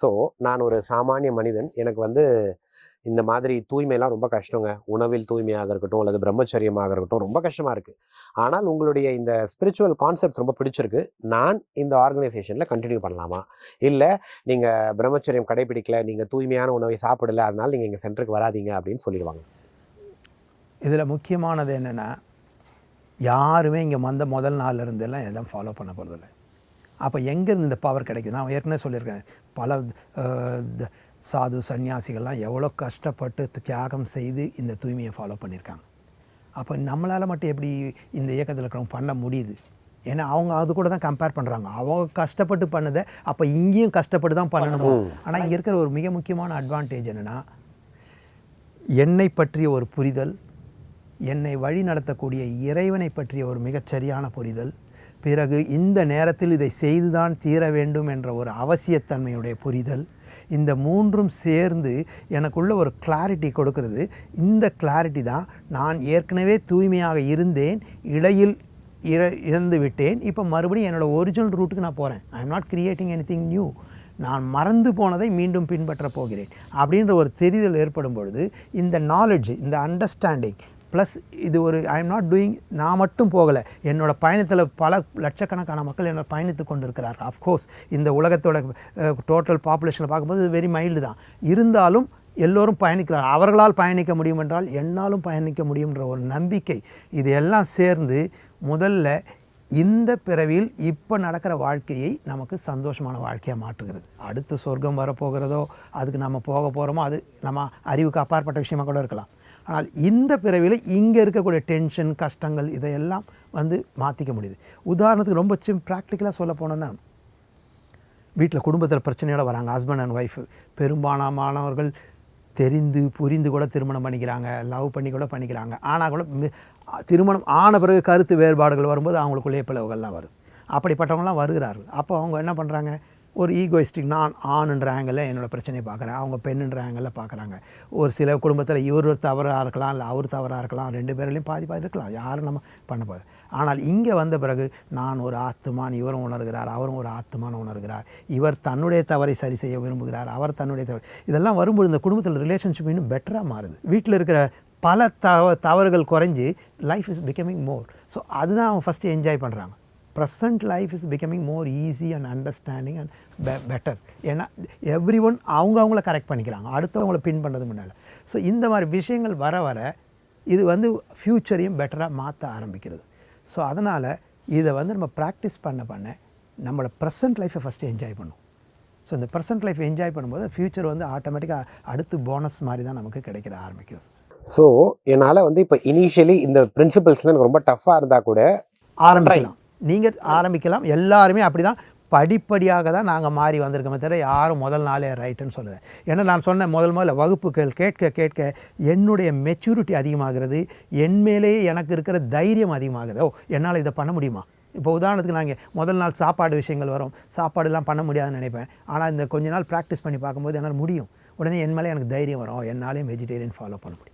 So நான் ஒரு சாமானிய மனிதன். எனக்கு வந்து இந்த மாதிரி தூய்மையெல்லாம் ரொம்ப கஷ்டங்க. உணவில் தூய்மையாக இருக்கட்டும் அல்லது பிரம்மச்சரியமாக இருக்கட்டும் ரொம்ப கஷ்டமாக இருக்குது ஆனால் உங்களுடைய இந்த ஸ்பிரிச்சுவல் கான்செப்ட் ரொம்ப பிடிச்சிருக்கு. நான் இந்த ஆர்கனைசேஷனில் கண்டினியூ பண்ணலாமா? இல்லை நீங்கள் பிரம்மச்சரியம் கடைபிடிக்கல நீங்கள் தூய்மையான உணவை சாப்பிடல அதனால் நீங்கள் எங்கள் சென்டருக்கு வராதீங்க அப்படின்னு சொல்லிடுவாங்க. இதில் முக்கியமானது என்னென்னா யாருமே இங்கே வந்த முதல் நாள்லேருந்தெல்லாம் எதுவும் ஃபாலோ பண்ண போகிறதில்லை அப்போ எங்கேருந்து இந்த பவர் கிடைக்குது? நான் ஏற்கனவே சொல்லியிருக்கேன். பல சாது சன்னியாசிகள்லாம் எவ்வளோ கஷ்டப்பட்டு தியாகம் செய்து இந்த தூய்மையை ஃபாலோ பண்ணியிருக்காங்க. அப்போ நம்மளால் மட்டும் எப்படி இந்த இயக்கத்தில் இருக்கிறவங்க பண்ண முடியுது? ஏன்னா அவங்க அது கூட தான் கம்பேர் பண்ணுறாங்க அவங்க கஷ்டப்பட்டு பண்ணதை அப்போ இங்கேயும் கஷ்டப்பட்டு தான் பண்ணணுமோ. ஆனால் இங்கே இருக்கிற ஒரு மிக முக்கியமான அட்வான்டேஜ் என்னென்னா என்னை பற்றிய ஒரு புரிதல் என்னை வழி நடத்தக்கூடிய இறைவனை பற்றிய ஒரு மிகச்சரியான புரிதல் பிறகு இந்த நேரத்தில் இதை செய்துதான் தீர வேண்டும் என்ற ஒரு அவசியத்தன்மையுடைய புரிதல் இந்த மூன்றும் சேர்ந்து எனக்குள்ள ஒரு கிளாரிட்டி கொடுக்கறது. இந்த கிளாரிட்டி தான் நான் ஏற்கனவே தூய்மையாக இருந்தேன் இடையில் இற இறந்து விட்டேன். இப்போ மறுபடியும் என்னோடய ஒரிஜினல் ரூட்டுக்கு நான் போகிறேன் I am not creating anything new நான் மறந்து போனதை மீண்டும் பின்பற்றப் போகிறேன். அப்படின்ற ஒரு தெரிதல் ஏற்படும் பொழுது இந்த நாலெட்ஜ் இந்த அண்டர்ஸ்டாண்டிங் ப்ளஸ் இது ஒரு ஐ எம் நாட் டூயிங் நான் மட்டும் போகலை. என்னோட பயணத்தில் பல லட்சக்கணக்கான மக்கள் என்னோட பயணித்து கொண்டிருக்கிறார்கள் அஃப்கோர்ஸ் இந்த உலகத்தோட டோட்டல் பாப்புலேஷனை பார்க்கும்போது இது வெரி மைல்டு தான். இருந்தாலும் எல்லோரும் பயணிக்கிறார். அவர்களால் பயணிக்க முடியும் என்றால் என்னாலும் பயணிக்க முடியுன்ற ஒரு நம்பிக்கை. இது எல்லாம் சேர்ந்து முதல்ல இந்த பிறவியில் இப்போ நடக்கிற வாழ்க்கையை நமக்கு சந்தோஷமான வாழ்க்கையாக மாற்றுகிறது. அடுத்து சொர்க்கம் வரப்போகிறதோ அதுக்கு நம்ம போக போகிறோமோ அது நம்ம அறிவுக்கு அப்பாற்பட்ட விஷயமா கூட இருக்கலாம். ஆனால் இந்த பிறவியில் இங்கே இருக்கக்கூடிய டென்ஷன் கஷ்டங்கள் இதையெல்லாம் வந்து மாற்றிக்க முடியுது. உதாரணத்துக்கு ரொம்ப சிம் ப்ராக்டிக்கலாக சொல்ல போனோன்னா வீட்டில் குடும்பத்தில் பிரச்சனையோடு வராங்க. ஹஸ்பண்ட் அண்ட் ஒய்ஃப் பெரும்பாலானவர்கள் தெரிந்து புரிந்து கூட திருமணம் பண்ணிக்கிறாங்க. லவ் பண்ணி கூட பண்ணிக்கிறாங்க. ஆனால் கூட திருமணம் ஆன பிறகு கருத்து வேறுபாடுகள் வரும்போது அவங்களுக்குள்ளே பிளவுகள்லாம் வருது. அப்படிப்பட்டவங்களாம் வருகிறார்கள். அப்போ அவங்க என்ன பண்ணுறாங்க ஒரு ஈகோயிஸ்டிக் நான் ஆணுன்ற ஆங்கிளில் என்னோடய பிரச்சனையை பார்க்குறேன். அவங்க பெண்ணுன்ற ஆங்கிளில் பார்க்குறாங்க. ஒரு சில குடும்பத்தில் இவர் தவறாக இருக்கலாம் இல்லை அவர் தவறாக இருக்கலாம் ரெண்டு பேர்லேயும் பாதி பாதி இருக்கலாம். யாரும் நம்ம பண்ண போகுது ஆனால் இங்கே வந்த பிறகு நான் ஒரு ஆத்துமான் இவரும் உணர்கிறார் அவரும் ஒரு ஆத்துமான் உணர்கிறார். இவர் தன்னுடைய தவறை சரி செய்ய விரும்புகிறார் அவர் தன்னுடைய தவறு இதெல்லாம் வரும்போது இந்த குடும்பத்தில் ரிலேஷன்ஷிப் இன்னும் பெட்டராக மாறுது. வீட்டில் இருக்கிற பல தவ தவறுகள் குறைஞ்சி life is becoming more so அதுதான் அவங்க ஃபஸ்ட்டு என்ஜாய் பண்ணுறாங்க present life is becoming more easy and understanding and பெ பெட்டர் ஏன்னா எவ்ரி ஒன் அவங்க அவங்கள கரெக்ட் பண்ணிக்கிறாங்க. அடுத்தவங்கள பின் பண்ணது முன்னால். ஸோ இந்த மாதிரி விஷயங்கள் வர வர இது வந்து ஃப்யூச்சரையும் பெட்டராக மாற்ற ஆரம்பிக்கிறது. ஸோ அதனால் இதை வந்து நம்ம ப்ராக்டிஸ் பண்ண பண்ண நம்மளோட ப்ரெசன்ட் லைஃப்பை ஃபஸ்ட்டு என்ஜாய் பண்ணும். ஸோ இந்த ப்ரெசன்ட் லைஃப் என்ஜாய் பண்ணும்போது ஃப்யூச்சர் வந்து ஆட்டோமேட்டிக்காக அடுத்து போனஸ் மாதிரி தான் நமக்கு கிடைக்கிற ஆரம்பிக்கிறது. ஸோ என்னால் வந்து இப்போ இனிஷியலி இந்த பிரின்சிபல்ஸ் எனக்கு ரொம்ப டஃப்பாக இருந்தால் கூட ஆரம்பிக்கலாம். நீங்கள் ஆரம்பிக்கலாம். எல்லாருமே அப்படி தான் படிப்படியாக தான் நாங்கள் மாறி வந்திருக்கோமே தவிர யாரும் முதல் நாளே ரைட்டுன்னு சொல்லுவேன் ஏன்னா நான் சொன்ன முதல் முதல்ல வகுப்புகள் கேட்க கேட்க என்னுடைய மெச்சூரிட்டி அதிகமாகிறது. என் மேலேயே எனக்கு இருக்கிற தைரியம் அதிகமாகிறது ஓ என்னால் இதை பண்ண முடியுமா? இப்போ உதாரணத்துக்கு நாங்கள் முதல் நாள் சாப்பாடு விஷயங்கள் வரும். சாப்பாடுலாம் பண்ண முடியாதுன்னு நினைப்பேன். ஆனால் இந்த கொஞ்ச நாள் ப்ராக்டிஸ் பண்ணி பார்க்கும்போது என்னால் முடியும். உடனே என் மேலே எனக்கு தைரியம் வரும். ஓ, என்னாலையும் வெஜிடேரியன் ஃபாலோ பண்ண முடியும்.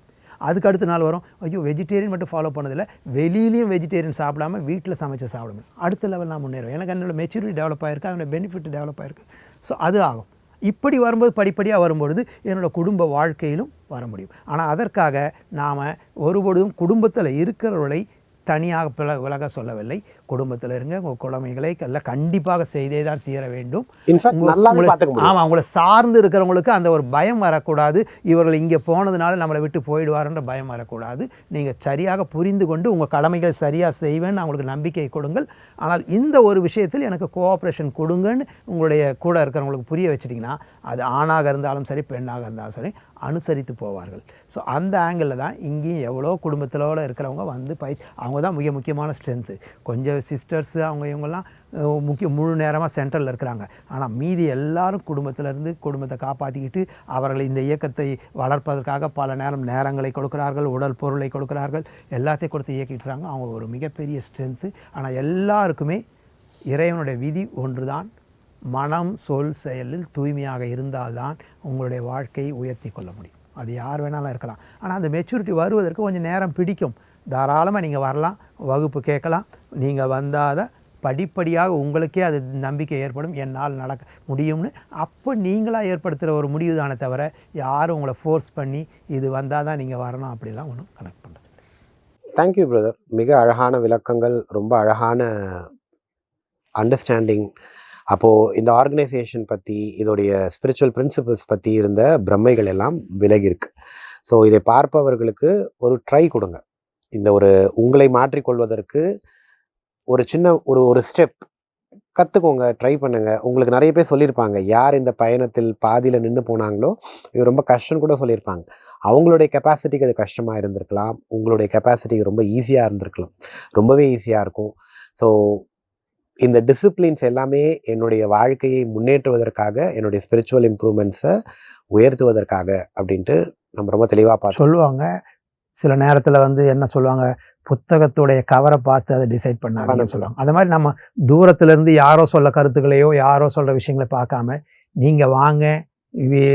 அதுக்கு அடுத்த நாள் வரும். ஐயோ வெஜிடேரியன் மட்டும் ஃபாலோ பண்ணதில்லை. வெளியிலையும் வெஜிடேரியன் சாப்பிடாம வீட்டில் சமைச்சு சாப்பிடணும் அடுத்த லெவல் நான் முன்னேறும் எனக்கு என்னோட மெச்சூரிட்டி டெவலப் ஆயிருக்கு அதனோட பெனிஃபிட் டெவலப் ஆகிருக்கு ஸோ அது ஆகும். இப்படி வரும்போது படிப்படியாக வரும்பொழுது என்னோட குடும்ப வாழ்க்கையிலும் வர முடியும். ஆனால் அதற்காக நாம் ஒருபொழுதும் குடும்பத்தில் இருக்கிறவர்களை தனியாக பிள விலக சொல்லவில்லை. குடும்பத்தில் இருங்க உங்கள் குழந்தைகளை எல்லாம் கண்டிப்பாக செய்தே தான் தீர வேண்டும். ஆமாம் அவங்கள சார்ந்து இருக்கிறவங்களுக்கு அந்த ஒரு பயம் வரக்கூடாது. இவர்கள் இங்கே போனதுனால நம்மளை விட்டு போயிடுவாருன்ற பயம் வரக்கூடாது. நீங்கள் சரியாக புரிந்து கொண்டு உங்கள் கடமைகள் சரியாக செய்வேன்னு அவங்களுக்கு நம்பிக்கை கொடுங்கள். ஆனால் இந்த ஒரு விஷயத்தில் எனக்கு கோஆப்ரேஷன் கொடுங்கன்னு உங்களுடைய கூட இருக்கிறவங்களுக்கு புரிய வச்சிட்டிங்கன்னா அது ஆணாக இருந்தாலும் சரி பெண்ணாக இருந்தாலும் சரி அனுசரித்து போவார்கள். ஸோ அந்த ஆங்கிளில் தான் இங்கேயும் எவ்வளோ குடும்பத்திலோட இருக்கிறவங்க வந்து பை அவங்க தான் மிக முக்கியமான ஸ்ட்ரென்த்து கொஞ்சம் சிஸ்டர்ஸு அவங்க இவங்கெல்லாம் முக்கிய முழு நேரமாக சென்ட்ரலில் இருக்கிறாங்க. ஆனால் மீதி எல்லாரும் குடும்பத்திலேருந்து குடும்பத்தை காப்பாற்றிக்கிட்டு அவர்கள் இந்த இயக்கத்தை வளர்ப்பதற்காக பல நேரம் நேரங்களை கொடுக்கிறார்கள் உடல் பொருளை கொடுக்கிறார்கள் எல்லாத்தையும் கொடுத்து இயக்கிட்டுறாங்க அவங்க ஒரு மிகப்பெரிய ஸ்ட்ரென்த்து ஆனால் எல்லாருக்குமே இறைவனுடைய விதி ஒன்று தான் மனம் சொல் செயலில் தூய்மையாக இருந்தால்தான் உங்களுடைய வாழ்க்கையை உயர்த்தி கொள்ள முடியும். அது யார் வேணாலும் இருக்கலாம். ஆனால் அந்த மெச்சூரிட்டி வருவதற்கு கொஞ்சம் நேரம் பிடிக்கும். தாராளமாக நீங்கள் வரலாம் வகுப்பு கேட்கலாம். நீங்கள் வந்தாத படிப்படியாக உங்களுக்கே அது நம்பிக்கை ஏற்படும். என்னால் நடக்க முடியும்னு. அப்போ நீங்களாக ஏற்படுத்துகிற ஒரு முடிவு தானே தவிர யாரும் உங்களை ஃபோர்ஸ் பண்ணி இது வந்தால் தான் நீங்கள் வரணும் அப்படிலாம் ஒன்றும் கனெக்ட் பண்ணுறது தேங்க்யூ பிரதர் மிக அழகான விளக்கங்கள் ரொம்ப அழகான அண்டர்ஸ்டாண்டிங் அப்போது இந்த ஆர்கனைசேஷன் பற்றி இதோடைய ஸ்பிரிச்சுவல் பிரின்சிபல்ஸ் பற்றி இருந்த பிரமைகள் எல்லாம் விலகிருக்கு. ஸோ இதை பார்ப்பவர்களுக்கு ஒரு ட்ரை கொடுங்க. இந்த ஒரு உங்களை மாற்றிக்கொள்வதற்கு ஒரு சின்ன ஒரு ஒரு ஸ்டெப் கற்றுக்கோங்க ட்ரை பண்ணுங்க. உங்களுக்கு நிறைய பேர் சொல்லியிருப்பாங்க யார் இந்த பயணத்தில் பாதியில் நின்று போனாங்களோ இது ரொம்ப கஷ்டம் கூட சொல்லியிருப்பாங்க. அவங்களுடைய கெப்பாசிட்டிக்கு அது கஷ்டமாக இருந்திருக்கலாம். உங்களுடைய கெப்பாசிட்டிக்கு ரொம்ப ஈஸியாக இருந்திருக்கலாம். ரொம்பவே ஈஸியாக இருக்கும். ஸோ இந்த டிசிப்ளின்ஸ் எல்லாமே என்னுடைய வாழ்க்கையை முன்னேற்றுவதற்காக என்னுடைய ஸ்பிரிச்சுவல் இம்ப்ரூவ்மெண்ட்ஸை உயர்த்துவதற்காக அப்படின்ட்டு நம்ம ரொம்ப தெளிவாக பார்த்து சொல்லுவாங்க. சில நேரத்தில் வந்து என்ன சொல்லுவாங்க? புத்தகத்துடைய கவரை பார்த்து அதை டிசைட் பண்ணாங்கன்னு பண்ண சொல்லுவாங்க. அது மாதிரி நம்ம தூரத்துல இருந்து யாரோ சொல்ல கருத்துக்களையோ யாரோ சொல்ற விஷயங்களை பார்க்காம நீங்க வாங்க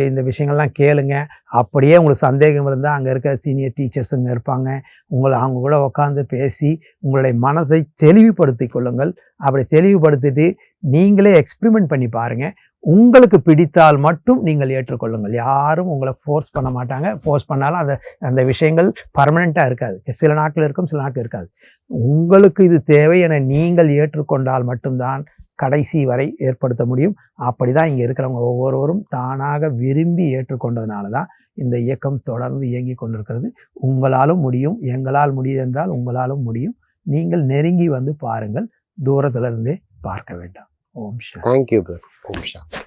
இந்த விஷயங்கள்லாம் கேளுங்க. அப்படியே உங்களுக்கு சந்தேகம் இருந்தால் அங்கே இருக்க சீனியர் டீச்சர்ஸுங்க இருப்பாங்க. உங்களை அவங்க கூட உட்காந்து பேசி உங்களுடைய மனசை தெளிவுபடுத்தி கொள்ளுங்கள். அப்படி தெளிவுபடுத்திட்டு நீங்களே எக்ஸ்பிரிமெண்ட் பண்ணி பாருங்க. உங்களுக்கு பிடித்தால் மட்டும் நீங்கள் ஏற்றுக்கொள்ளுங்கள். யாரும் உங்களை ஃபோர்ஸ் பண்ண மாட்டாங்க. ஃபோர்ஸ் பண்ணாலும் அந்த அந்த விஷயங்கள் பர்மனெண்ட்டாக இருக்காது. சில நாட்கள் இருக்கும் சில நாட்கள் இருக்காது. உங்களுக்கு இது தேவை என நீங்கள் ஏற்றுக்கொண்டால் மட்டும்தான் கடைசி வரை ஏற்படுத்த முடியும். அப்படி தான் இங்கே இருக்கிறவங்க ஒவ்வொருவரும் தானாக விரும்பி ஏற்றுக்கொண்டதுனால தான் இந்த இயக்கம் தொடர்ந்து இயங்கி கொண்டிருக்கிறது. உங்களாலும் முடியும். எங்களால் முடியுதென்றால் உங்களாலும் முடியும். நீங்கள் நெருங்கி வந்து பாருங்கள். தூரத்திலிருந்தே பார்க்க வேண்டாம். ஓம் சாந்தி தேங்க்யூ பிரதர் ஓம் சாந்தி